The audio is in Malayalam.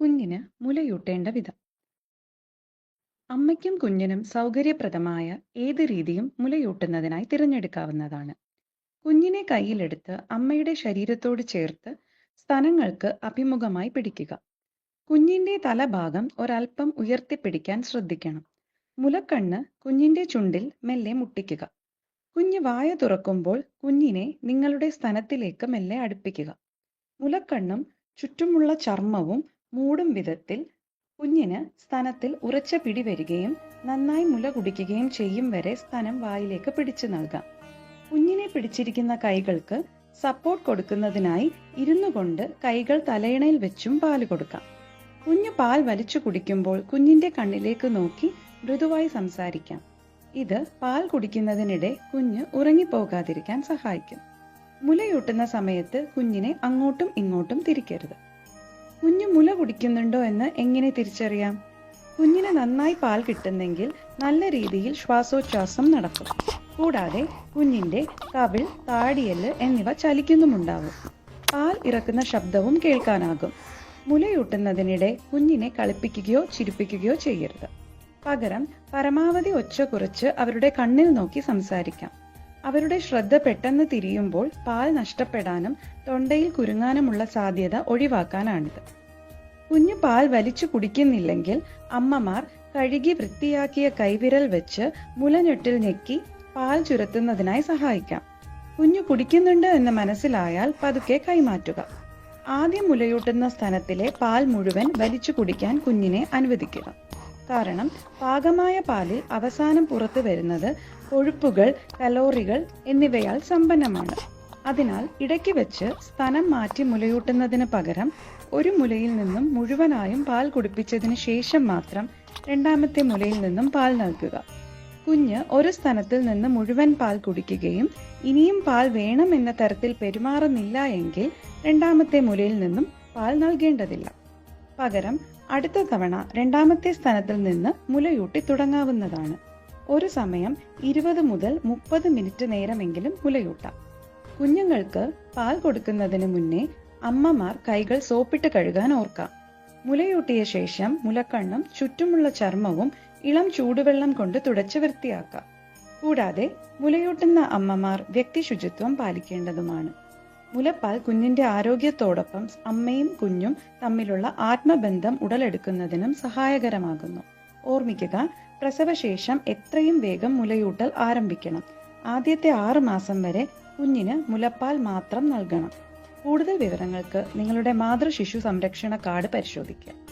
കുഞ്ഞിന് മുലയൂട്ടേണ്ട വിധം. അമ്മയ്ക്കും കുഞ്ഞിനും സൗകര്യപ്രദമായ ഏത് രീതിയും മുലയൂട്ടുന്നതിനായി തിരഞ്ഞെടുക്കാവുന്നതാണ്. കുഞ്ഞിനെ കയ്യിലെടുത്ത് അമ്മയുടെ ശരീരത്തോട് ചേർത്ത് സ്തനങ്ങൾക്ക് അഭിമുഖമായി പിടിക്കുക. കുഞ്ഞിന്റെ തലഭാഗം ഒരൽപ്പം ഉയർത്തിപ്പിടിക്കാൻ ശ്രദ്ധിക്കണം. മുലക്കണ്ണ് കുഞ്ഞിന്റെ ചുണ്ടിൽ മെല്ലെ മുട്ടിക്കുക. കുഞ്ഞ് വായ തുറക്കുമ്പോൾ കുഞ്ഞിനെ നിങ്ങളുടെ സ്തനത്തിലേക്ക് മെല്ലെ അടുപ്പിക്കുക. മുലക്കണ്ണും ചുറ്റുമുള്ള ചർമ്മവും മൂടും വിധത്തിൽ കുഞ്ഞിന് സ്തനത്തിൽ ഉറച്ച പിടി വരികയും നന്നായി മുല കുടിക്കുകയും ചെയ്യും വരെ സ്തനം വായിലേക്ക് പിടിച്ചു നൽകാം. കുഞ്ഞിനെ പിടിച്ചിരിക്കുന്ന കൈകൾക്ക് സപ്പോർട്ട് കൊടുക്കുന്നതിനായി ഇരുന്നു കൊണ്ട് കൈകൾ തലയിണയിൽ വെച്ചും പാൽ കൊടുക്കാം. കുഞ്ഞ് പാൽ വലിച്ചു കുടിക്കുമ്പോൾ കുഞ്ഞിന്റെ കണ്ണിലേക്ക് നോക്കി മൃദുവായി സംസാരിക്കാം. ഇത് പാൽ കുടിക്കുന്നതിനിടെ കുഞ്ഞ് ഉറങ്ങിപ്പോകാതിരിക്കാൻ സഹായിക്കും. മുലയൂട്ടുന്ന സമയത്ത് കുഞ്ഞിനെ അങ്ങോട്ടും ഇങ്ങോട്ടും തിരിക്കരുത്. കുഞ്ഞ് മുല കുടിക്കുന്നുണ്ടോ എന്ന് എങ്ങനെ തിരിച്ചറിയാം? കുഞ്ഞിന് നന്നായി പാൽ കിട്ടുന്നെങ്കിൽ നല്ല രീതിയിൽ ശ്വാസോച്ഛാസം നടക്കും കൂടാതെ കുഞ്ഞിന്റെ കവിൾ താടിയൽ എന്നിവ ചലിക്കുന്നുമുണ്ടാവും. പാൽ ഇറക്കുന്ന ശബ്ദവും കേൾക്കാനാകും. മുലയൂട്ടുന്നതിനിടെ കുഞ്ഞിനെ കളിപ്പിക്കുകയോ ചിരിപ്പിക്കുകയോ ചെയ്യരുത്. പകരം പരമാവധി ഒച്ച കുറച്ച് അവരുടെ കണ്ണിൽ നോക്കി സംസാരിക്കാം. അവരുടെ ശ്രദ്ധ പെട്ടെന്ന് തിരിയുമ്പോൾ പാൽ നഷ്ടപ്പെടാനും തൊണ്ടയിൽ കുരുങ്ങാനുമുള്ള സാധ്യത ഒഴിവാക്കാനാണിത്. കുഞ്ഞു പാൽ വലിച്ചു കുടിക്കുന്നില്ലെങ്കിൽ അമ്മമാർ കഴുകി വൃത്തിയാക്കിയ കൈവിരൽ വെച്ച് മുലഞ്ഞൊട്ടിൽ ഞെക്കി പാൽ ചുരത്തുന്നതിനായി സഹായിക്കാം. കുഞ്ഞു കുടിക്കുന്നുണ്ട് എന്ന് മനസ്സിലായാൽ പതുക്കെ കൈമാറ്റുക. ആദ്യം മുലയൂട്ടുന്ന സ്ഥലത്തിലെ പാൽ മുഴുവൻ വലിച്ചു കുടിക്കാൻ കുഞ്ഞിനെ അനുവദിക്കുക. കാരണം പാകമായ പാലിൽ അവസാനം പുറത്തു വരുന്നത് കൊഴുപ്പുകൾ കലോറികൾ എന്നിവയാൽ സമ്പന്നമാണ്. അതിനാൽ ഇടയ്ക്ക് വെച്ച് സ്ഥലം മാറ്റി മുലയൂട്ടുന്നതിന് പകരം ഒരു മുലയിൽ നിന്നും മുഴുവനായും പാൽ കുടിപ്പിച്ചതിന് ശേഷം മാത്രം രണ്ടാമത്തെ മുലയിൽ നിന്നും പാൽ നൽകുക. കുഞ്ഞ് ഒരു സ്ഥലത്തിൽ നിന്ന് മുഴുവൻ പാൽ കുടിക്കുകയും ഇനിയും പാൽ വേണം എന്ന തരത്തിൽ പെരുമാറുന്നില്ല എങ്കിൽ രണ്ടാമത്തെ മുലയിൽ നിന്നും പാൽ നൽകേണ്ടതില്ല. പകരം അടുത്ത തവണ രണ്ടാമത്തെ സ്ഥലത്തിൽ നിന്ന് മുലയൂട്ടി തുടങ്ങാവുന്നതാണ്. ഒരു സമയം ഇരുപത് മുതൽ മുപ്പത് മിനിറ്റ് നേരമെങ്കിലും മുലയൂട്ടാം. കുഞ്ഞുങ്ങൾക്ക് പാൽ കൊടുക്കുന്നതിന് മുന്നേ അമ്മമാർ കൈകൾ സോപ്പിട്ട് കഴുകാൻ ഓർക്കാം. മുലയൂട്ടിയ ശേഷം മുലക്കണ്ണും ചുറ്റുമുള്ള ചർമ്മവും ഇളം ചൂടുവെള്ളം കൊണ്ട് തുടച്ച് വൃത്തിയാക്കാം. കൂടാതെ മുലയൂട്ടുന്ന അമ്മമാർ വ്യക്തി ശുചിത്വം പാലിക്കേണ്ടതുമാണ്. മുലപ്പാൽ കുഞ്ഞിന്റെ ആരോഗ്യത്തോടൊപ്പം അമ്മയും കുഞ്ഞും തമ്മിലുള്ള ആത്മബന്ധം ഉടലെടുക്കുന്നതിനും സഹായകരമാകുന്നു. ഓർമ്മിക്കുക പ്രസവശേഷം എത്രയും വേഗം മുലയൂട്ടൽ ആരംഭിക്കണം. ആദ്യത്തെ ആറ് മാസം വരെ കുഞ്ഞിന് മുലപ്പാൽ മാത്രം നൽകണം. കൂടുതൽ വിവരങ്ങൾക്ക് നിങ്ങളുടെ മാതൃശിശു സംരക്ഷണ കാർഡ് പരിശോധിക്കുക